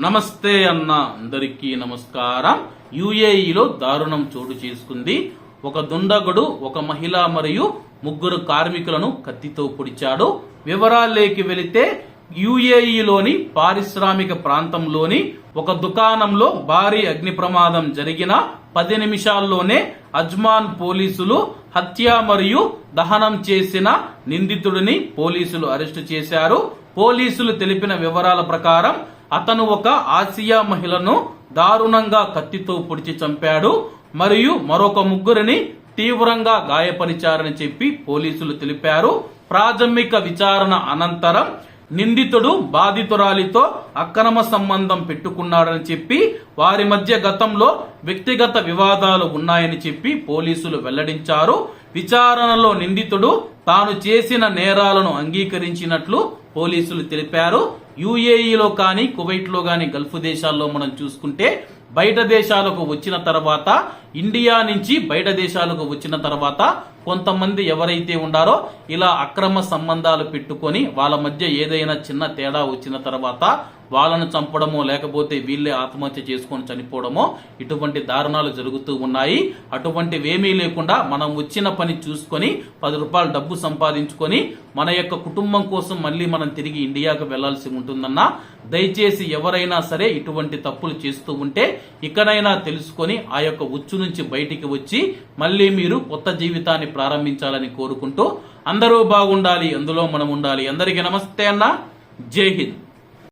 నమస్తే అన్న అందరికీ నమస్కారం. యుఏఈలో దారుణం చోటు చేసుకుంది. ఒక దుండగుడు ఒక మహిళ మరియు ముగ్గురు కార్మికులను కత్తితో పొడిచాడు. వివరాల్లోకి వెళితే యుఏఈలోని పారిశ్రామిక ప్రాంతంలోని ఒక దుకాణంలో భారీ అగ్ని ప్రమాదం జరిగిన పది నిమిషాల్లోనే అజ్మాన్ పోలీసులు హత్య మరియు దహనం చేసిన నిందితుడిని పోలీసులు అరెస్టు చేశారు. పోలీసులు తెలిపిన వివరాల ప్రకారం అతను ఒక ఆసియా మహిళను దారుణంగా కత్తితో పొడిచి చంపాడు మరియు మరొక ముగ్గురిని తీవ్రంగా గాయపరిచారని చెప్పి పోలీసులు తెలిపారు. ప్రాథమిక విచారణ అనంతరం నిందితుడు బాధితురాలితో అక్రమ సంబంధం పెట్టుకున్నాడని చెప్పి వారి మధ్య గతంలో వ్యక్తిగత వివాదాలు ఉన్నాయని చెప్పి పోలీసులు వెల్లడించారు. విచారణలో నిందితుడు తాను చేసిన నేరాలను అంగీకరించినట్లు పోలీసులు తెలిపారు. యుఏఈలో కానీ కువైట్లో కానీ గల్ఫ్ దేశాల్లో మనం చూసుకుంటే బయట దేశాలకు వచ్చిన తర్వాత ఇండియా నుంచి బయట దేశాలకు వచ్చిన తర్వాత కొంతమంది ఎవరైతే ఉండారో ఇలా అక్రమ సంబంధాలు పెట్టుకొని వాళ్ళ మధ్య ఏదైనా చిన్న తేడా వచ్చిన తర్వాత వాళ్ళను చంపడమో లేకపోతే వీళ్ళే ఆత్మహత్య చేసుకొని చనిపోవడమో ఇటువంటి దారుణాలు జరుగుతూ ఉన్నాయి. అటువంటివేమీ లేకుండా మనం వచ్చిన పని చూసుకొని పది రూపాయలు డబ్బు సంపాదించుకొని మన యొక్క కుటుంబం కోసం మళ్ళీ మనం తిరిగి ఇండియాకు వెళ్ళాల్సి ఉంటుందన్నా దయచేసి ఎవరైనా సరే ఇటువంటి తప్పులు చేస్తూ ఉంటే ఇకనైనా తెలుసుకొని ఆ యొక్క ఉచ్చు నుంచి బయటికి వచ్చి మళ్ళీ మీరు కొత్త జీవితాన్ని ప్రారంభించాలని కోరుకుంటూ అందరూ బాగుండాలి అందులో మనం ఉండాలి అందరికీ నమస్తే అన్న. జై హింద్.